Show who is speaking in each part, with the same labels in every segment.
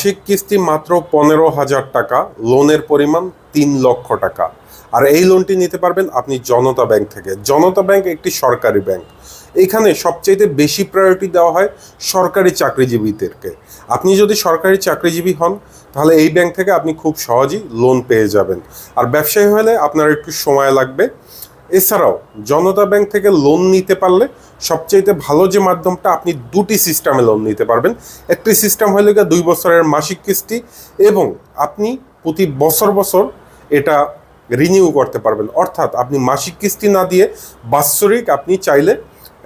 Speaker 1: মাসিক কিস্তি মাত্র পনেরো হাজার টাকা, লোনের পরিমাণ তিন লক্ষ টাকা। আর এই লোনটি নিতে পারবেন আপনি জনতা ব্যাংক থেকে। জনতা ব্যাংক একটি সরকারি ব্যাংক। এখানে সবচাইতে বেশি প্রায়োরিটি দেওয়া হয় সরকারি চাকরিজীবীদেরকে। আপনি যদি সরকারি চাকরিজীবী হন, তাহলে এই ব্যাংক থেকে আপনি খুব সহজেই লোন পেয়ে যাবেন। আর ব্যবসায়ী হলে আপনার একটু সময় লাগবে। এছাড়াও জনতা ব্যাংক থেকে লোন নিতে পারলে সবচাইতে ভালো যে মাধ্যমটা, আপনি দুটি সিস্টেমে লোন নিতে পারবেন। একটি সিস্টেম হলে গিয়ে দুই বছরের মাসিক কিস্তি এবং আপনি প্রতি বছর বছর এটা রিনিউ করতে পারবেন। অর্থাৎ আপনি মাসিক কিস্তি না দিয়ে বাৎসরিক আপনি চাইলে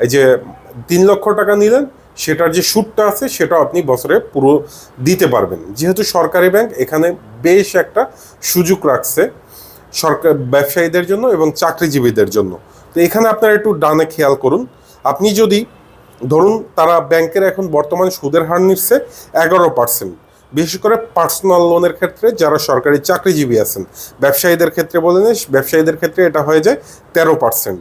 Speaker 1: এই যে তিন লক্ষ টাকা নিলেন, সেটার যে সুদটা আছে সেটাও আপনি বছরে পুরো দিতে পারবেন। যেহেতু সরকারি ব্যাংক এখানে বেশ একটা সুযোগ রাখছে। সরকার ব্যবসায়ীদের জন্য এবং চাকরিজীবীদের জন্য। তো এখানে আপনারা একটু ডানে খেয়াল করুন। আপনি যদি, ধরুন তারা ব্যাংকের এখন বর্তমান সুদের হার নিচ্ছে এগারো পার্সেন্ট বিশেষ করে পার্সোনাল লোনের ক্ষেত্রে যারা সরকারি চাকরিজীবী আছেন, ব্যবসায়ীদের ক্ষেত্রে বলে নেই, ব্যবসায়ীদের ক্ষেত্রে এটা হয়ে যায় তেরো পার্সেন্ট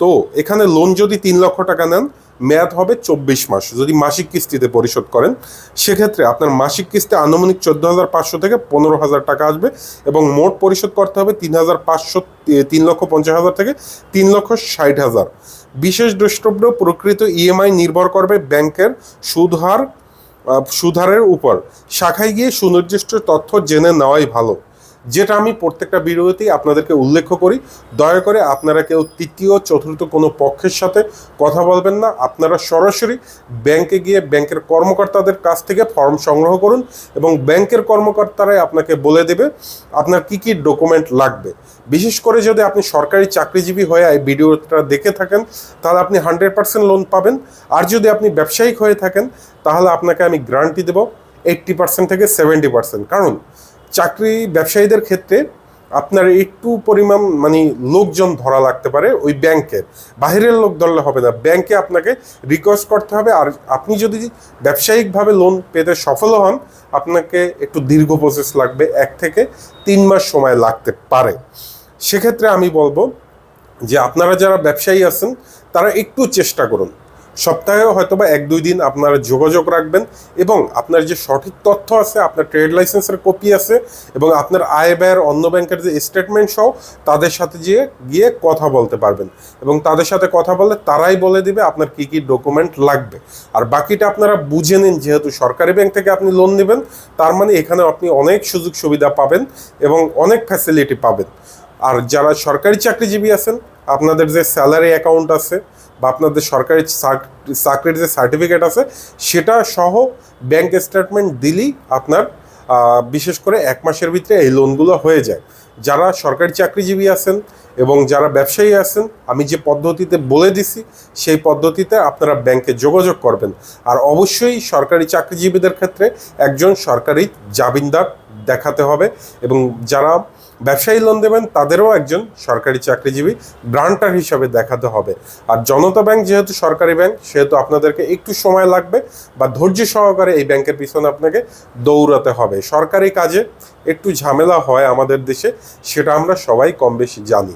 Speaker 1: তো এখানে লোন যদি তিন লক্ষ টাকা নেন মেয়াদ হবে চব্বিশ মাস। যদি মাসিক কিস্তিতে পরিশোধ করেন সেক্ষেত্রে আপনার মাসিক কিস্তি আনুমানিক চোদ্দ হাজার পাঁচশো থেকে পনেরো হাজার টাকা আসবে এবং মোট পরিশোধ করতে হবে তিন হাজার পাঁচশো তিন লক্ষ পঞ্চাশ হাজার থেকে তিন লক্ষ ষাট হাজার। বিশেষ দ্রষ্টব্য প্রকৃত ইএমআই নির্ভর করবে ব্যাংকের আহ, সুদহারের উপর। শাখায় গিয়ে সুনির্দিষ্ট তথ্য জেনে নেওয়াই ভালো। যেটা আমি প্রত্যেকটা ভিডিওতেই আপনাদেরকে উল্লেখ করি। দয়া করে আপনারা কেউ তৃতীয়, চতুর্থ কোনো পক্ষের সাথে কথা বলবেন না। আপনারা সরাসরি ব্যাংকে গিয়ে ব্যাংকের কর্মকর্তাদের কাছ থেকে ফর্ম সংগ্রহ করুন এবং ব্যাংকের কর্মকর্তারাই আপনাকে বলে দেবে আপনার কি কি ডকুমেন্ট লাগবে। বিশেষ করে যদি আপনি সরকারি চাকরিজীবী হয়ে এই ভিডিওটা দেখে থাকেন, তাহলে আপনি হান্ড্রেড পার্সেন্ট লোন পাবেন। আর যদি আপনি ব্যবসায়িক হয়ে থাকেন, তাহলে আপনাকে আমি গ্যারান্টি দেবো, এইট্টি পার্সেন্ট থেকে সেভেন্টি পার্সেন্ট। কারণ চাকরি ব্যবসায়ীদের ক্ষেত্রে আপনার একটু পরিমাণ মানে লোকজন ধরা লাগতে পারে ওই ব্যাংকের। বাইরের লোক ধরলে হবে না। ব্যাংকে আপনাকে রিকোয়েস্ট করতে হবে আর আপনি যদি ব্যবসায়িকভাবে লোন পেতে সফল হন, আপনাকে একটু দীর্ঘ প্রসেস লাগবে, এক থেকে তিন মাস সময় লাগতে পারে। সেক্ষেত্রে আমি বলব যে আপনারা যারা ব্যবসায়ী আছেন, তারা একটু চেষ্টা করুন। সপ্তাহে হয়তো বা এক, দুই দিন আপনারা যোগাযোগ রাখবেন এবং আপনার যে সঠিক তথ্য আছে, আপনার ট্রেড লাইসেন্সের কপি আছে এবং আপনার আয় ব্যয়ের অন্য ব্যাংকের যে স্টেটমেন্ট সহ তাদের সাথে গিয়ে গিয়ে কথা বলতে পারবেন এবং তাদের সাথে কথা বললে তারাই বলে দিবে আপনার কি কি ডকুমেন্ট লাগবে। আর বাকিটা আপনারা বুঝে নিন, যেহেতু সরকারি ব্যাংক থেকে আপনি লোন নেবেন, তার মানে এখানে আপনি অনেক সুযোগ সুবিধা পাবেন এবং অনেক ফ্যাসিলিটি পাবেন। আর যারা সরকারি চাকরিজীবী আছেন, আপনাদের যে স্যালারি অ্যাকাউন্ট আছে বা আপনাদের সরকারি চাক- চাকরির যে সার্টিফিকেট আছে, সেটা সহ ব্যাংক স্টেটমেন্ট দিলেই আপনার বিশেষ করে এক মাসের ভিতরে এই লোনগুলো হয়ে যায়। যারা সরকারি চাকরিজীবী আছেন এবং যারা ব্যবসায়ী আছেন, আমি যে পদ্ধতিতে বলে দিছি, সেই পদ্ধতিতে আপনারা ব্যাংকে যোগাযোগ করবেন। আর অবশ্যই সরকারি চাকরিজীবীদের ক্ষেত্রে একজন সরকারি জামিনদার দেখাতে হবে এবং যারা ব্যবসায়ী লোন দেবেন, তাদেরও একজন সরকারি চাকরিজীবী গ্রান্টার হিসাবে দেখাতে হবে। আর জনতা ব্যাংক যেহেতু সরকারি ব্যাংক সেহেতু আপনাদেরকে একটু সময় লাগবে বা ধৈর্য সহকারে এই ব্যাংকের পিছনে আপনাকে দৌড়াতে হবে। সরকারি কাজে একটু ঝামেলা হয় আমাদের দেশে, সেটা আমরা সবাই কম বেশি জানি।